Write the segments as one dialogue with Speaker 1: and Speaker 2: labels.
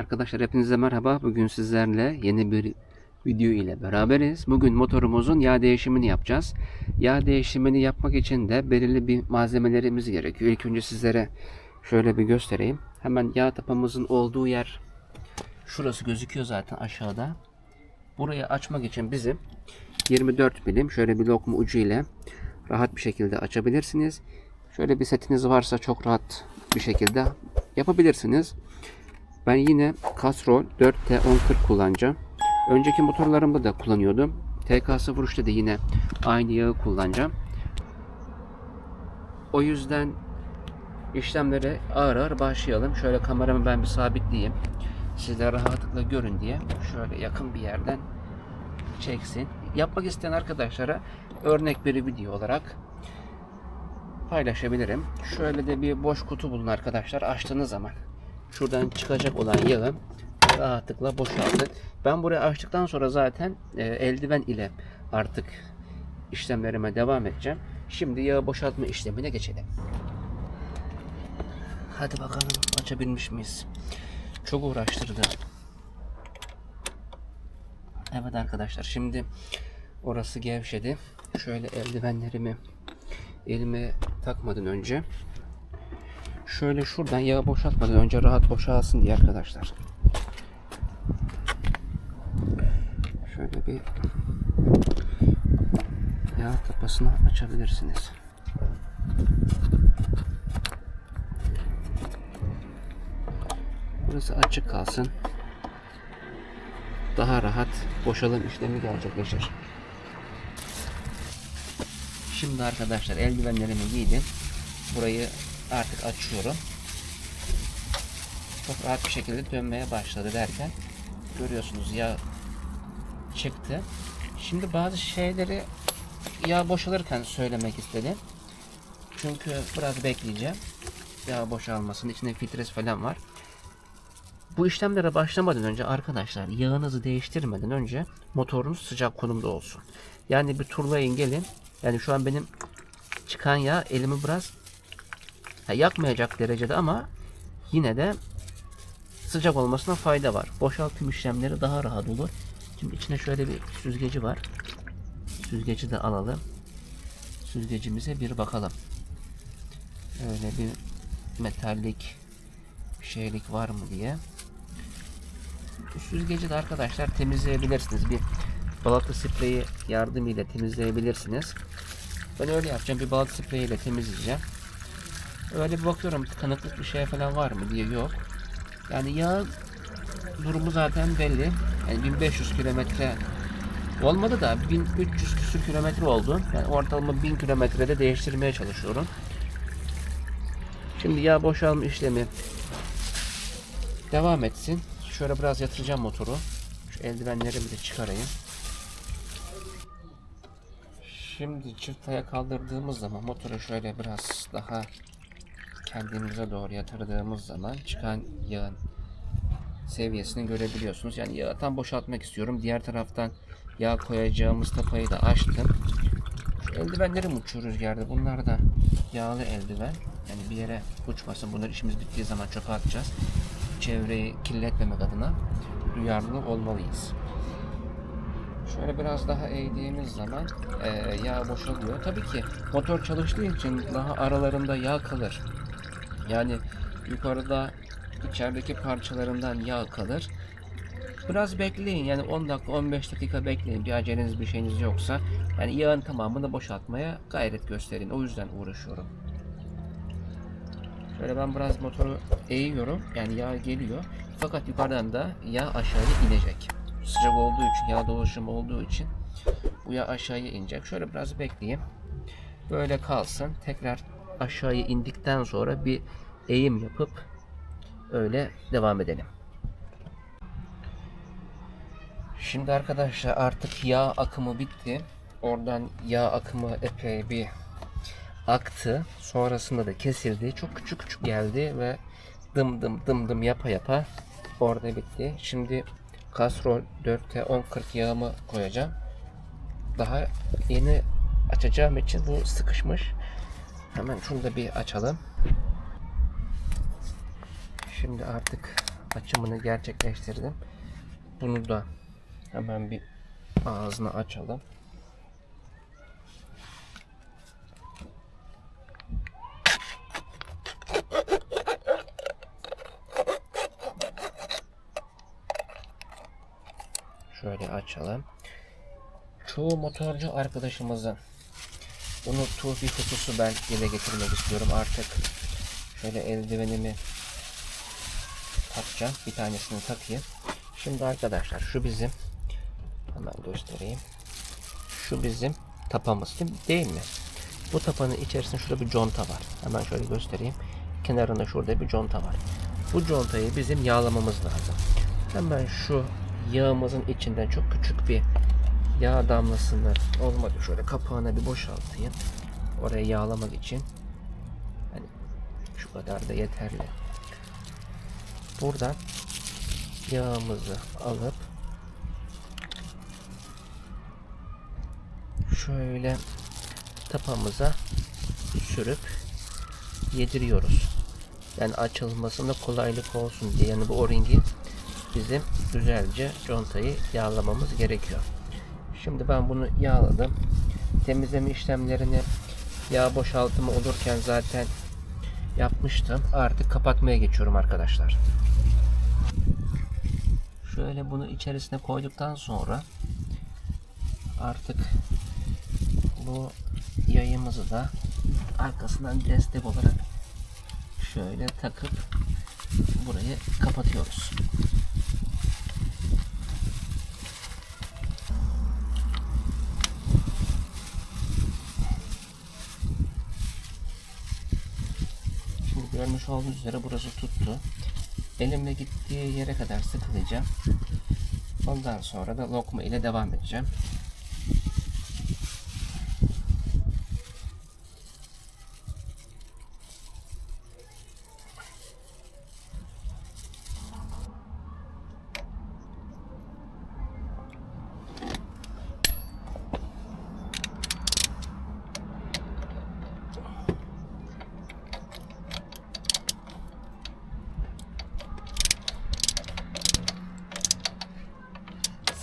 Speaker 1: Arkadaşlar hepinize merhaba. Bugün sizlerle yeni bir video ile beraberiz. Bugün motorumuzun yağ değişimini yapacağız. Yağ değişimini yapmak için de belirli bir malzemelerimiz gerekiyor. İlk önce sizlere şöyle bir göstereyim. Hemen yağ tapamızın olduğu yer şurası gözüküyor zaten aşağıda. Burayı açmak için bizim 24 milim şöyle bir lokma ucu ile rahat bir şekilde açabilirsiniz. Şöyle bir setiniz varsa çok rahat bir şekilde yapabilirsiniz. Ben yine Castrol 4T1040 kullanacağım. Önceki motorlarımda da kullanıyordum. TK03'te de yine aynı yağı kullanacağım. O yüzden işlemlere ağır ağır başlayalım. Şöyle kameramı ben bir sabitleyeyim. Sizler rahatlıkla görün diye. Şöyle yakın bir yerden çeksin. Yapmak isteyen arkadaşlara örnek bir video olarak paylaşabilirim. Şöyle de bir boş kutu bulun arkadaşlar. Açtığınız zaman şuradan çıkacak olan yağı rahatlıkla boşaltın. Ben burayı açtıktan sonra zaten e, eldiven ile artık işlemlerime devam edeceğim. Şimdi yağı boşaltma işlemine geçelim. Hadi bakalım açabilmiş miyiz? Çok uğraştırdı. Evet arkadaşlar şimdi orası gevşedi. Şöyle eldivenlerimi elime takmadan önce şöyle şuradan yağı boşaltmadan önce rahat boşalsın diye arkadaşlar. Şöyle bir yağ tapasını açabilirsiniz. Burası açık kalsın. Daha rahat boşalım işlemi gerçekleşir. Şimdi arkadaşlar eldivenlerimi giydim. Burayı artık açıyorum. Çok rahat bir şekilde dönmeye başladı derken görüyorsunuz yağ çıktı. Şimdi bazı şeyleri yağ boşalırken söylemek istedim. Çünkü biraz bekleyeceğim. Yağ boşalmasının içinde filtresi falan var. Bu işlemlere başlamadan önce arkadaşlar yağınızı değiştirmeden önce motorunuz sıcak konumda olsun. Yani bir turlayın gelin. Yani şu an benim çıkan yağ elimi biraz ha, yakmayacak derecede ama yine de sıcak olmasına fayda var. Boşaltım işlemleri daha rahat olur. Şimdi içine şöyle bir süzgeci var. Süzgeci de alalım. Süzgecimize bir bakalım. Öyle bir metallik bir şeylik var mı diye. Süzgeci de arkadaşlar temizleyebilirsiniz. Bir balata spreyi yardımıyla temizleyebilirsiniz. Ben öyle yapacağım. Bir balata spreyi ile temizleyeceğim. Öyle bir bakıyorum tıkanıklık bir şey falan var mı diye yok. Yani yağ durumu zaten belli. Yani 1500 kilometre olmadı da 1300 küsür kilometre oldu. Yani ortalama 1000 kilometrede değiştirmeye çalışıyorum. Şimdi yağ boşalma işlemi devam etsin. Şöyle biraz yatıracağım motoru. Şu eldivenlerimi de çıkarayım. Şimdi çift kaldırdığımız zaman motoru şöyle biraz daha kendimize doğru yatırdığımız zaman çıkan yağın seviyesini görebiliyorsunuz. Yani yağı tam boşaltmak istiyorum. Diğer taraftan yağ koyacağımız tapayı da açtım. Şu eldivenlerim uçuyor rüzgarda. Bunlar da yağlı eldiven. Yani bir yere uçmasın. Bunlar işimiz bittiği zaman çöpe atacağız. Çevreyi kirletmemek adına duyarlı olmalıyız. Şöyle biraz daha eğdiğimiz zaman e, yağ boşalıyor. Tabii ki motor çalıştığı için daha aralarında yağ kalır. Yani yukarıda içerideki parçalarından yağ kalır. Biraz bekleyin yani 10 dakika 15 dakika bekleyin bir aceleniz bir şeyiniz yoksa yani yağın tamamını boşaltmaya gayret gösterin o yüzden uğraşıyorum. Şöyle ben biraz motoru eğiyorum yani yağ geliyor fakat yukarıdan da yağ aşağıya inecek. Sıcak olduğu için yağ dolaşımı olduğu için bu yağ aşağıya inecek. Şöyle biraz bekleyeyim. Böyle kalsın. Tekrar aşağıya indikten sonra bir eğim yapıp öyle devam edelim. Şimdi arkadaşlar artık yağ akımı bitti. Oradan yağ akımı epey bir aktı. Sonrasında da kesildi. Çok küçük küçük geldi ve dım dım dım dım yapa yapa orada bitti. Şimdi Castrol 4T1040 yağımı koyacağım. Daha yeni açacağım için bu sıkışmış. Hemen şunu da bir açalım. Şimdi artık açımını gerçekleştirdim. Bunu da hemen bir ağzını açalım. Şöyle açalım. Çoğu motorcu arkadaşımızın unuttuğu bir hususu ben dile getirmek istiyorum artık. Şöyle eldivenimi takacağım. Bir tanesini takayım. Şimdi arkadaşlar şu bizim hemen göstereyim. Şu bizim tapamız değil mi? Bu tapanın içerisinde şurada bir conta var. Hemen şöyle göstereyim. Kenarında şurada bir conta var. Bu contayı bizim yağlamamız lazım. Hemen şu yağımızın içinden çok küçük bir yağ damlasını olmadı şöyle kapağına bir boşaltayım. Oraya yağlamak için. Hani şu kadar da yeterli. Buradan yağımızı alıp şöyle tapamıza sürüp yediriyoruz. Yani açılmasında kolaylık olsun diye yani bu o-ringi bizim güzelce contayı yağlamamız gerekiyor. Şimdi ben bunu yağladım. Temizleme işlemlerini yağ boşaltımı olurken zaten yapmıştım. Artık kapatmaya geçiyorum arkadaşlar. Şöyle bunu içerisine koyduktan sonra artık bu yayımızı da arkasından destek olarak şöyle takıp burayı kapatıyoruz. Görmüş olduğunuz üzere burası tuttu. Elimle gittiği yere kadar sıkılayacağım. Ondan sonra da lokma ile devam edeceğim.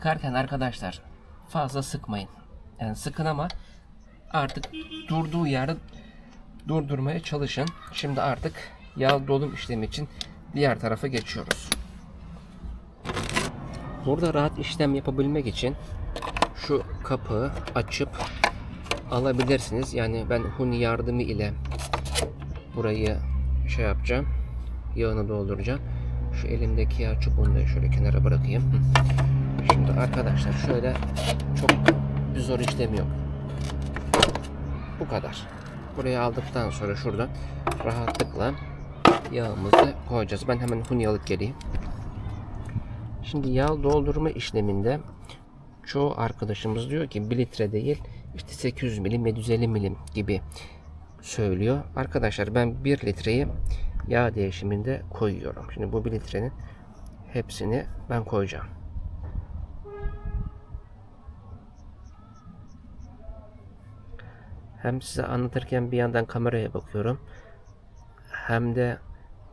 Speaker 1: Sıkarken arkadaşlar fazla sıkmayın. Yani sıkın ama artık durduğu yerde durdurmaya çalışın. Şimdi artık yağ dolum işlemi için diğer tarafa geçiyoruz. Burada rahat işlem yapabilmek için şu kapağı açıp alabilirsiniz. Yani ben huni yardımı ile burayı şey yapacağım. Yağını dolduracağım. Şu elimdeki yağ çubuğunu da şöyle kenara bırakayım. Şimdi arkadaşlar şöyle çok bir zor işlem yok. Bu kadar. Buraya aldıktan sonra şuradan rahatlıkla yağımızı koyacağız. Ben hemen huni alıp geleyim. Şimdi yağ doldurma işleminde çoğu arkadaşımız diyor ki 1 litre değil işte 800 milim 750 milim gibi söylüyor. Arkadaşlar ben 1 litreyi yağ değişiminde koyuyorum. Şimdi bu 1 litrenin hepsini ben koyacağım. Hem size anlatırken bir yandan kameraya bakıyorum. Hem de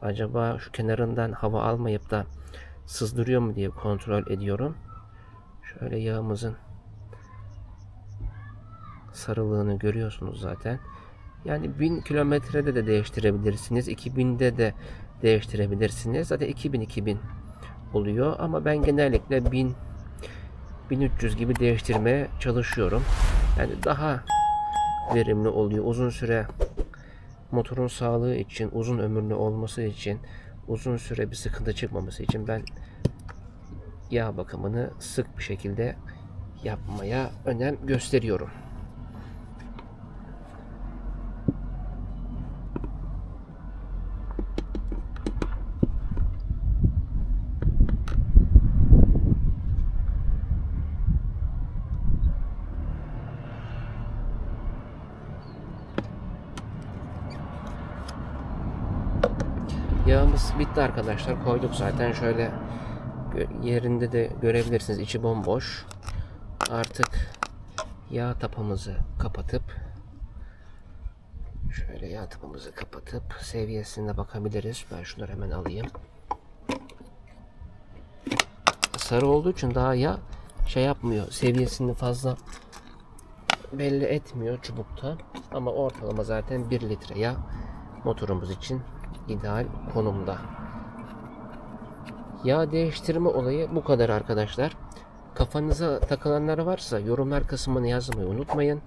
Speaker 1: acaba şu kenarından hava almayıp da sızdırıyor mu diye kontrol ediyorum. Şöyle yağımızın sarılığını görüyorsunuz zaten. Yani 1000 kilometrede de değiştirebilirsiniz. 2000'de de değiştirebilirsiniz. Zaten 2000 2000 oluyor ama ben genellikle 1000 1300 gibi değiştirmeye çalışıyorum. Yani daha verimli oluyor. Uzun süre motorun sağlığı için, uzun ömürlü olması için, uzun süre bir sıkıntı çıkmaması için ben yağ bakımını sık bir şekilde yapmaya önem gösteriyorum. Yağımız bitti arkadaşlar. Koyduk zaten. Şöyle yerinde de görebilirsiniz. İçi bomboş. Artık yağ tapamızı kapatıp şöyle yağ tapamızı kapatıp seviyesine bakabiliriz. Ben şunları hemen alayım. sarı olduğu için daha yağ şey yapmıyor. Seviyesini fazla belli etmiyor çubukta. Ama ortalama zaten 1 litre yağ motorumuz için ideal konumda. Yağ değiştirme olayı bu kadar arkadaşlar. Kafanıza takılanlar varsa yorumlar kısmını yazmayı unutmayın.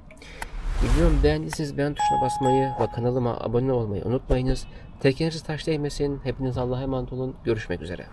Speaker 1: Videomu beğendiyseniz beğen tuşuna basmayı ve kanalıma abone olmayı unutmayınız. Tekeriniz taş değmesin. Hepiniz Allah'a emanet olun. Görüşmek üzere.